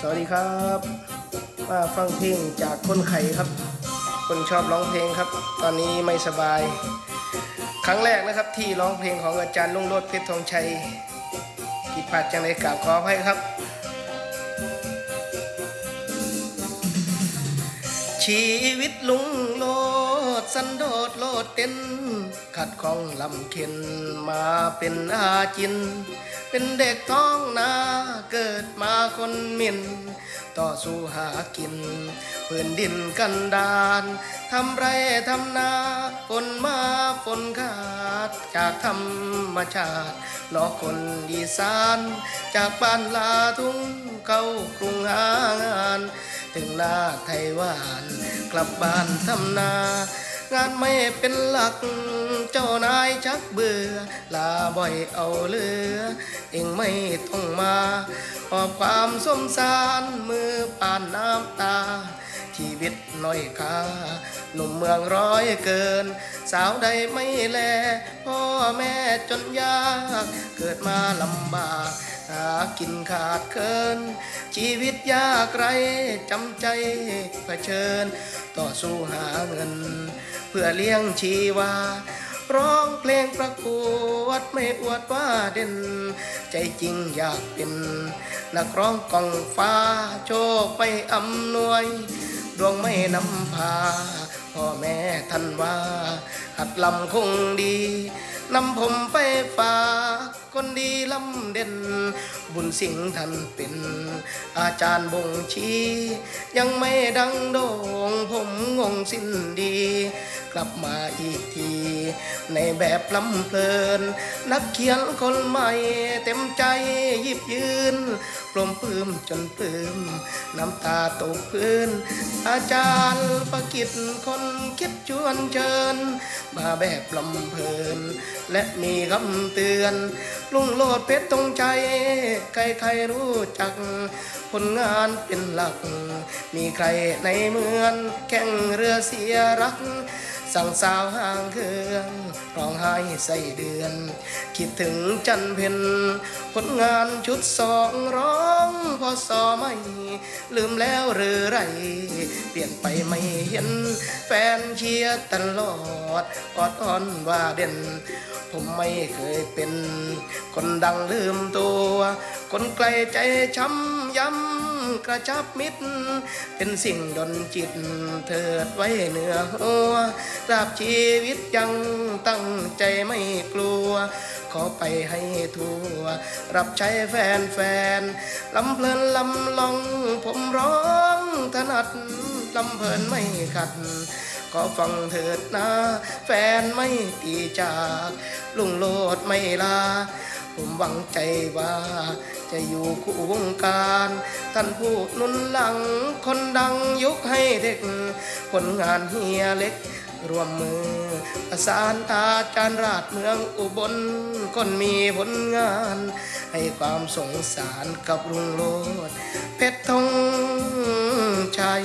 สวัสดีครับมาฟังเพลงจากคนไข่ครับ คนชอบร้องเพลงครับ ตอนนี้ไม่สบาย ครั้งแรกนะครับที่ร้องเพลงของอาจารย์ลุงโรดเพชรทองชัยผิดพลาดจังเลยกราบขออภัยครับ ชีวิตลุงโลดสันโดษโลดเต้น ขัดของลำเข็นมาเป็นอาจิน เป็นเด็กท้องนาเกิดมาคนมิน ต่อสู้หากินพื้นดินกันดานทำไรทำนาฝนมาฝนขาด จากธรรมชาติหลอกคนดีสาน จากบ้านลาทุ่งเข้ากรุงหางาน นาไทยหวาน กลับบ้านทำนา งานไม่เป็นหลัก เจ้านายชักเบื่อ ลาบ่อยเอาเลือ เองไม่ต้องมาหอบความสมสารมือป่านน้ำตา ชีวิตน้อยค่าหนุ่มเมืองร้อยเกิน สาวใดไม่แล พ่อแม่จนยาก เกิดมาลำบาก หากินขาดเคิน ชีวิตยากไรจำใจเผชิญ ต่อสู้หาเงิน เพื่อเลี้ยงชีวา ร้องเพลงประกวดไม่อวดว่าเด่น ใจจริงอยากเป็นนักร้องกองฟ้าโชคไปอำนวย ดวงไม่นำพา พ่อแม่ท่านว่า หัดลำคงดีนำผมไปฝากคนดีลำเด่น บุญสิงห์ท่านเป็น อาจารย์บ่งชี้ ยังไม่ดังโด่งผมงงสิ้นดี กลับมาอีกที ในแบบลำเพลิน นักเขียนคนใหม่เต็มใจหยิบยืนปลมปลื้มจนปลื้มน้ำตาตกพื้น อาจารย์ประกิตคนคิดชวนเชิญ มาแบบลำเพลิน และมีคำเตือน ลุงโลดเพชรตรงใจ ใครๆรู้จัก ผลงานเป็นหลัก มีใครในเมืองแข่งเรือเสียรัก สั่งสาวห่างเครื่องร้องไห้ใส่เดือน คิดถึงจันเพนผลงานชุดสองร้องพอสอไม่ลืมแล้วหรือไร เปลี่ยนไปไม่เห็น แฟนเชียร์ตลอดออดอ้อนว่าเด่น ผมไม่เคยเป็น คนดังลืมตัว คนไกลใจช้ำย้ำ กระชับมิตร เป็นสิ่งดนจิตเถิดไว้เหนือหัวราบชีวิตยังตั้งใจไม่กลัว ขอไปให้ทั่ว รับใช้แฟนแฟนลำเพลินลำลอง ผมร้องถนัดลำเพลินไม่ขัดขอฟังเถิดนะ แฟนไม่ตีจาก ลุงโลดไม่ลา ผมหวังใจว่า จะอยู่คู่วงการ ท่านผู้นุนหลัง คนดังยุคให้เด็ก ผลงานเฮียเล็ก รวมมือ ประสานอาจารย์ราชเมืองอุบล คนมีผลงาน ให้ความสงสารกับลุงโลดเพชรทองชัย